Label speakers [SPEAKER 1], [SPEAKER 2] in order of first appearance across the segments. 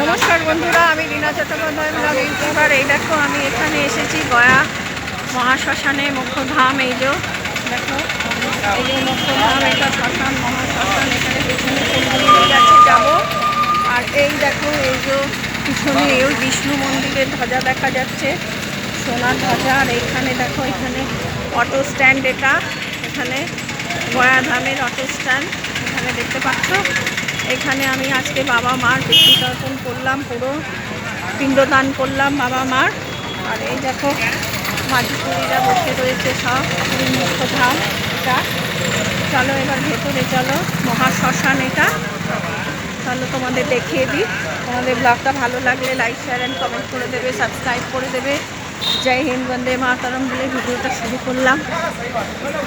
[SPEAKER 1] নমস্কার বন্ধুরা, আমি লীনা চট্টোপাধ্যায় ইউটিউবার এই দেখো, আমি এখানে এসেছি গয়া মহাশ্মশানে, মুখ্যধাম, এই যে, দেখো, এই যে মুখ্যধাম, এটা শ্মশান, মহাশ্মশান, এখানে পেছনে ফুলগুলি যাচ্ছে, যাব। আর এই দেখো, এই যে পিছনে, এই বিষ্ণু মন্দিরের ধ্বজা দেখা যাচ্ছে, সোনার ধ্বজা আর এইখানে দেখো, এখানে অটো স্ট্যান্ড এটা, এখানে গয়া ধামের অটো স্ট্যান্ড, এখানে দেখতে পাচ্ছ। এখানে আমি আজকে বাবা মার পিতৃতর্পণ করলাম পুরো, পিণ্ডদান করলাম বাবা মার। আর এই দেখো মাঝিপুরিরা বসে রয়েছে সব মুখ্য ধাম এটা। চলো এবার ভেতরে চলো মহাশ্মশান এটা। চলো তোমাদের দেখিয়ে দিই। তোমাদের ব্লগটা ভালো লাগলে লাইক শেয়ার অ্যান্ড কমেন্ট করে দেবে সাবস্ক্রাইব করে দেবে। জয় হিন্দ, বন্দে মাতারম বলে ভিডিওটা শুরু করলাম।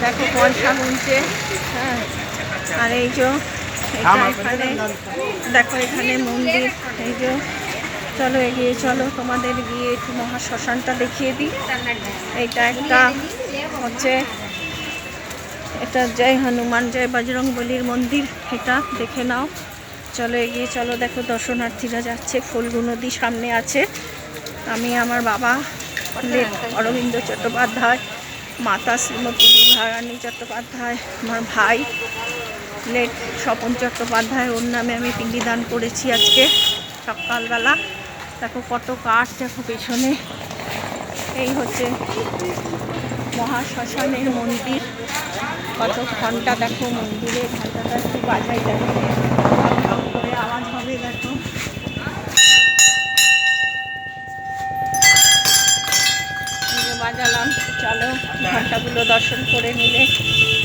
[SPEAKER 1] দেখো পয়সা গুনছে হ্যাঁ। আর এই যে এখানে, দেখো এখানে মন্দির, এই যে, চলো এগিয়ে চলো, তোমাদের গিয়ে একটু মহাশ্মশানটা দেখিয়ে দিই। এইটা একটা হচ্ছে, এটা জয় হনুমান, জয় বজরং বলির মন্দির, এটা দেখে নাও। চলো এগিয়ে চলো, দেখো দর্শনার্থীরা যাচ্ছে ফুলগু নদী সামনে আছে। আমি, আমার বাবা অরবিন্দ চট্টোপাধ্যায়, মাতা শ্রীমতী বিভারানী চট্টোপাধ্যায়, আমার ভাই লেট স্বপন চট্টোপাধ্যায় ওর নামে আমি পিণ্ডি দান করেছি আজকে সকালবেলা। দেখো কত কাঠ দেখো পেছনে। এই হচ্ছে মহাশ্মশানের মন্দির। কত ঘণ্টা দেখো মন্দিরে ঘন্টাটা একটু বাজাই দেখো ঘন্টাগুলো দর্শন করে নিলে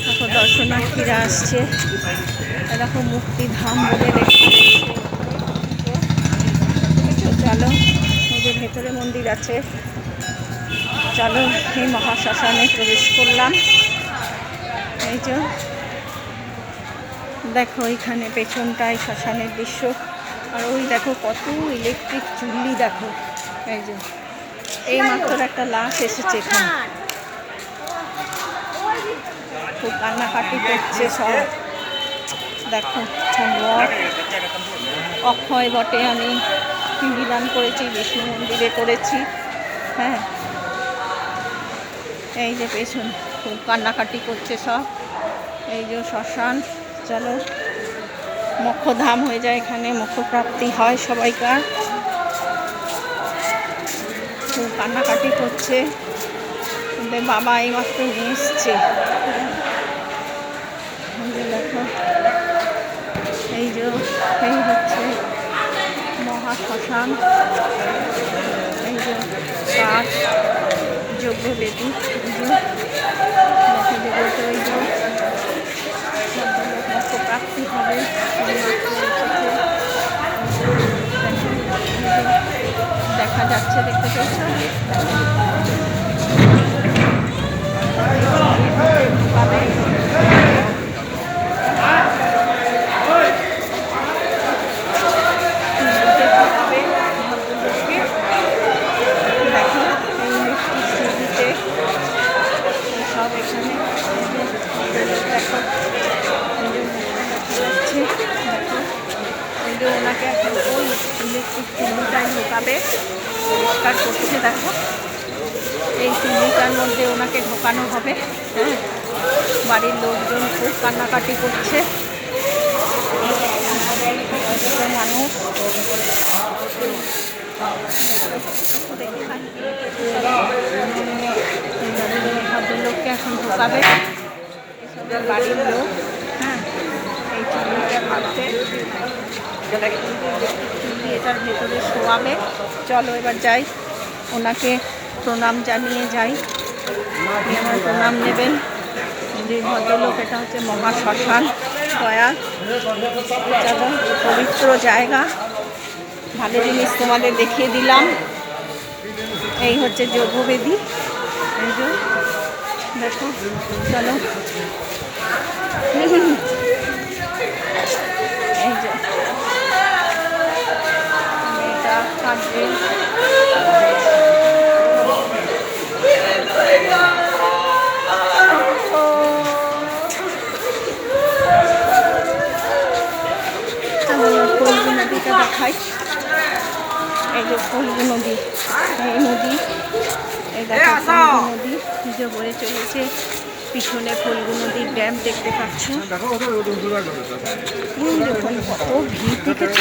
[SPEAKER 1] দেখো দর্শনার্থীরা আসছে। এ দেখো মুক্তিধাম বলে লেখা চলো যে ভেতরে মন্দির আছে। চলো, এই মহাশ্মশানে প্রবেশ করলাম। এই যে, দেখো এখানে পেছনটায় শ্মশানের দৃশ্য। আর ওই দেখো কত ইলেকট্রিক চুল্লি দেখো। এই যে এই মাত্র একটা লাশ এসেছে এখানে। খুব কান্নাকাটি করছে সব। দেখো অক্ষয় বটে, আমি দান করেছি, বিষ্ণু মন্দিরে করেছি। হ্যাঁ। এই যে পেছন, খুব কান্নাকাটি করছে সব। এই যে শ্মশান, চলো। মোক্ষধাম হয়ে যায় এখানে মোক্ষপ্রাপ্তি হয় সবাইকার। খুব কান্নাকাটি করছে। বাবা এইমাত্র নিয়ে এসছে। মহাশ্মশান এই যে কাঠ যোগ্য বেদি প্রাপ্তি হবে। দেখা যাচ্ছে দেখতে পেয়েছ ঢুকাবে ঢুকাবে ভদ্রলোককে। দেখো এই মিষ্টি সিঁড়িতে সব এখানে এই যে দেখো এই যে মুখটা দেখা যাচ্ছে দেখো এই যে ওনাকে এখন ওই ইলেকট্রিক চুল্লিটায় ঢোকাবে পরিষ্কার করছে দেখো এই চুল্লিটার মধ্যে ওনাকে ঢোকানো হবে হ্যাঁ বাড়ির লোকজন খুব কান্নাকাটি করছে। মানুষ ভদ্রলোককে এখন ঢোকাবে। বাড়ির লোক হ্যাঁ এই চুল্লিটার মধ্যে চুল্লি এটার ভেতরে শোয়াবে। চলো এবার যাই। ওনাকে প্রণাম জানিয়ে যাই। আমার প্রণাম নেবেন। যে ভদ্রলোক, এটা হচ্ছে মহাশ্মশান চলো পবিত্র জায়গা। ভালো জিনিস তোমাদের দেখিয়ে দিলাম। এই হচ্ছে যজ্ঞবেদী। এই দেখো, চলো। এই যে এটা কাটবে এই নদী এই নদী দেখো নদী যে বয়ে চলেছে। পিছনে ফলগু নদীর ড্যাম দেখতে পাচ্ছ। কত ভিড় দেখেছ?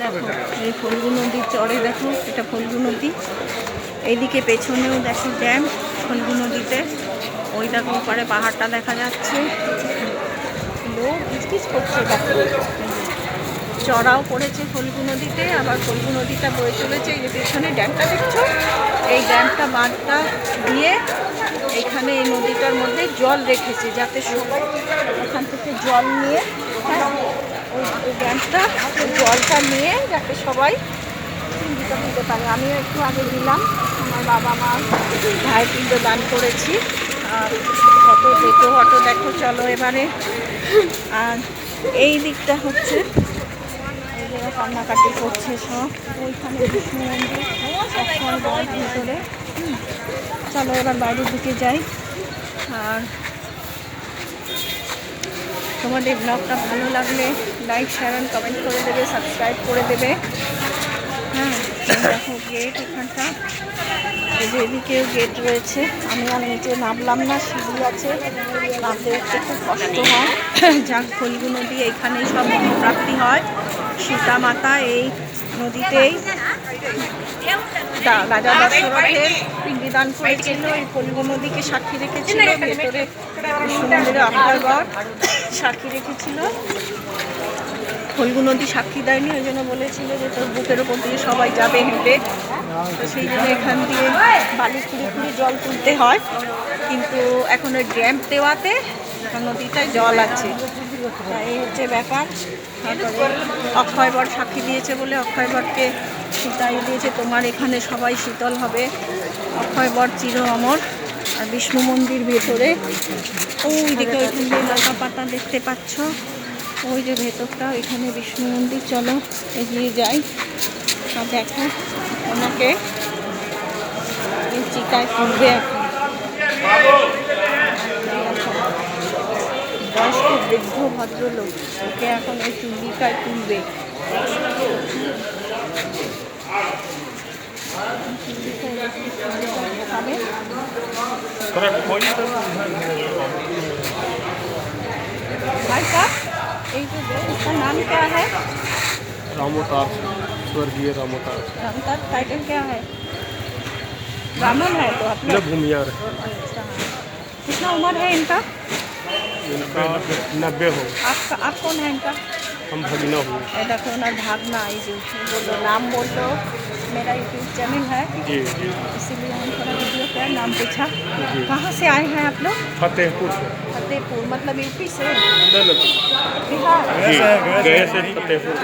[SPEAKER 1] দেখো এই ফলগু নদীর চরে দেখো এটা ফলগু নদী। এইদিকে পেছনেও দেখো ড্যাম ফলগু নদীতে। ওই দেখো ওপারে পাহাড়টা দেখা যাচ্ছে। লোক কিচকিচ করছে দেখো চড়াও পড়েছে ফলগু নদীতে আবার ফলগু নদীটা বয়ে চলেছে। এই যে পেছনে ড্যামটা দেখছ? এই ড্যামটা বাঁধটা দিয়ে এখানে এই নদীটার মধ্যে জল রেখেছে যাতে সবাই ওখান থেকে জল নিয়ে হ্যাঁ, ওই ড্যামটা জলটা নিয়ে যাতে সবাই পিণ্ডি দিতে পারে। আমিও একটু আগে দিলাম আমার বাবা মা ভাই পিণ্ড দান করেছি। আর ফটো দেখো ফটো দেখো চলো এবারে। আর এই দিকটা হচ্ছে কান্নাকাটি করছে সব। ওইখানে ভিতরে। চলো, এবার বাইরের দিকে যাই। আর তোমাদের ব্লগটা ভালো লাগলে লাইক শেয়ার অ্যান্ড কমেন্ট করে দেবে সাবস্ক্রাইব করে দেবে। হ্যাঁ দেখো গেট এখানটা। এই যে এদিকেও গেট রয়েছে। আমি আর নিচে নামলাম না, সিঁড়ি আছে। নামতে খুব কষ্ট হয়। যাক ফুলগুলো দিয়ে এইখানেই সব প্রাপ্তি হয়। সীতা মাতা এই নদীতেই রাজা দশরথের পিণ্ডিদান করেছিল, এই ফলগু নদীকে সাক্ষী রেখেছিল, ভেতরে বিষ্ণু মন্দিরে সাক্ষী রেখেছিল। ফলগু নদী সাক্ষী দেয়নি, ওই জন্য বলেছিল যে তোর বুকের ওপর দিয়ে সবাই যাবে হেঁটে। তো সেই জন্য এখান দিয়ে বালি খুঁড়ে খুঁড়ে জল তুলতে হয়। কিন্তু এখন ওই ড্যাম দেওয়াতে নদীটায় জল আছে। এই হচ্ছে ব্যাপার। তারপরে অক্ষয়বর সাক্ষী দিয়েছে বলে অক্ষয়বরকে সীতাই দিয়েছে, তোমার এখানে সবাই শীতল হবে। অক্ষয়বর চির অমর, আর বিষ্ণু মন্দির ভেতরে। ওই দিকে ওইখান দিয়ে লতা পাতা দেখতে পাচ্ছ। ওই যে ভেতরটা, ওইখানে বিষ্ণু মন্দির। চলো, এগিয়ে যাই। আর দেখো, ওনাকে চিতায় তুলবে এখন। বয়স্ক বৃদ্ধ ভদ্রলোক ওকে এখন ওই চুল্লিটায় তুলবে চুল্লিটায় রেখে চুল্লিটায় ঢোকাবে भाई साहब एक जो है उसका नाम क्या है
[SPEAKER 2] रामोतार स्वर्गीय रामोतार
[SPEAKER 1] उनका टाइटल क्या है ब्राह्मण है तो अपना
[SPEAKER 2] यह भूमियार
[SPEAKER 1] अच्छा कितना उम्र है इनका
[SPEAKER 2] इनका नब्बे हो।
[SPEAKER 1] आपका आप कौन है इनका?
[SPEAKER 2] हम भगीना
[SPEAKER 1] देखो ना भागना आई जो बोलो नाम बोल दो मेरा यूट्यूब चैनल है।
[SPEAKER 2] जी जी।
[SPEAKER 1] इसीलिए हम थोड़ा वीडियो क्या नाम पूछा। कहाँ से आए हैं आप लोग?
[SPEAKER 2] फतेहपुर से।
[SPEAKER 1] फतेहपुर मतलब यूपी से? बिहार।
[SPEAKER 2] गए से फतेहपुर।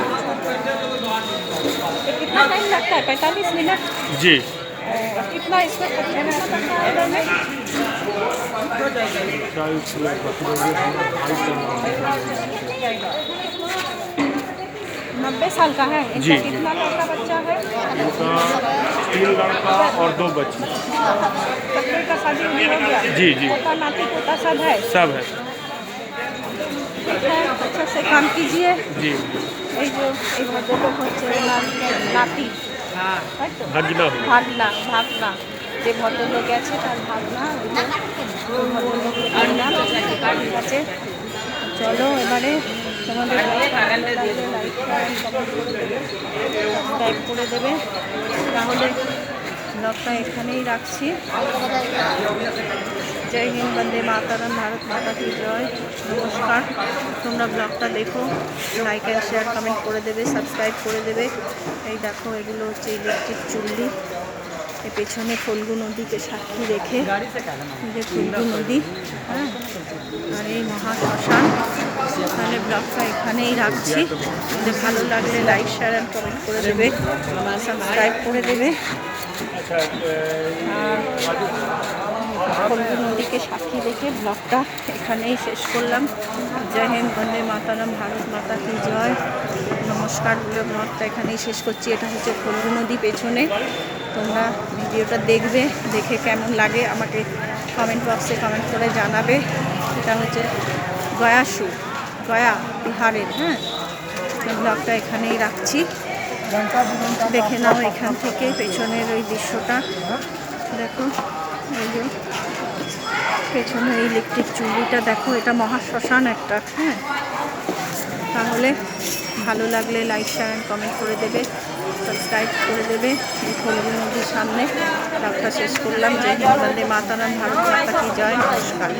[SPEAKER 1] कितना टाइम लगता है? पैंतालीस मिनट?
[SPEAKER 2] जी।
[SPEAKER 1] कितना इसमें नब्बे साल का है
[SPEAKER 2] जी
[SPEAKER 1] कितना लड़का बच्चा है
[SPEAKER 2] इनका तीन लड़का और दो बच्चे
[SPEAKER 1] का शादी हो गया
[SPEAKER 2] जी जी
[SPEAKER 1] पोता नाती पोता सब है
[SPEAKER 2] सब है
[SPEAKER 1] अच्छा से काम कीजिए
[SPEAKER 2] जी
[SPEAKER 1] एक जो एक बच्चे को नाती
[SPEAKER 2] भागना
[SPEAKER 1] भागना भागना যে ভদ্রলোক আছে, তার ঠিক আছে চলো এবারে তোমাদের সাবস্ক্রাইব করে দেবে। তাহলে ব্লগটা এখানেই রাখছি। জয় হিন্দ, বন্দে মাতারাম, ভারত মাতা কি জয়। নমস্কার। তোমরা ব্লগটা দেখো লাইক অ্যান্ড শেয়ার কমেন্ট করে দেবে সাবস্ক্রাইব করে দেবে। এই দেখো, এগুলো হচ্ছে ইলেকট্রিক চুল্লি। পেছনে ফলগু নদীকে সাক্ষী রেখে যে ফলগু নদী হ্যাঁ আর এই মহাশ্মশান তাহলে ব্লগটা এখানেই রাখছি। যদি ভালো লাগলে লাইক শেয়ার অ্যান্ড কমেন্ট করে দেবে। সাবস্ক্রাইব করে দেবে। ফলগু নদীকে সাক্ষী রেখে ব্লগটা এখানেই শেষ করলাম। জয় হিন্দ, বন্দে মাতারাম, ভারত মাতা কি জয়। নমস্কার বলে ব্লগটা এখানেই শেষ করছি। এটা হচ্ছে ফলগু নদী পেছনে। তোমরা ভিডিওটা দেখবে, দেখে কেমন লাগে আমাকে কমেন্ট বক্সে কমেন্ট করে জানাবে। এটা হচ্ছে গয়াসু গয়া বিহারের হ্যাঁ? ব্লগটা এখানেই রাখছি। দেখে নাও এখান থেকে পেছনের ওই দৃশ্যটা। দেখো, এই যে পেছনে ইলেকট্রিক চুল্লিটা, দেখো, এটা মহাশ্মশান একটা হ্যাঁ? তাহলে ভালো লাগলে লাইক শেয়ার অ্যান্ড কমেন্ট করে দেবে সাবস্ক্রাইব করে দেবে। এই ফলগুলো নদীর সামনে ডাক্তার শেষ করলাম। যে বন্দে মাতারাম, ভারত মাতা কি জয়। নমস্কার।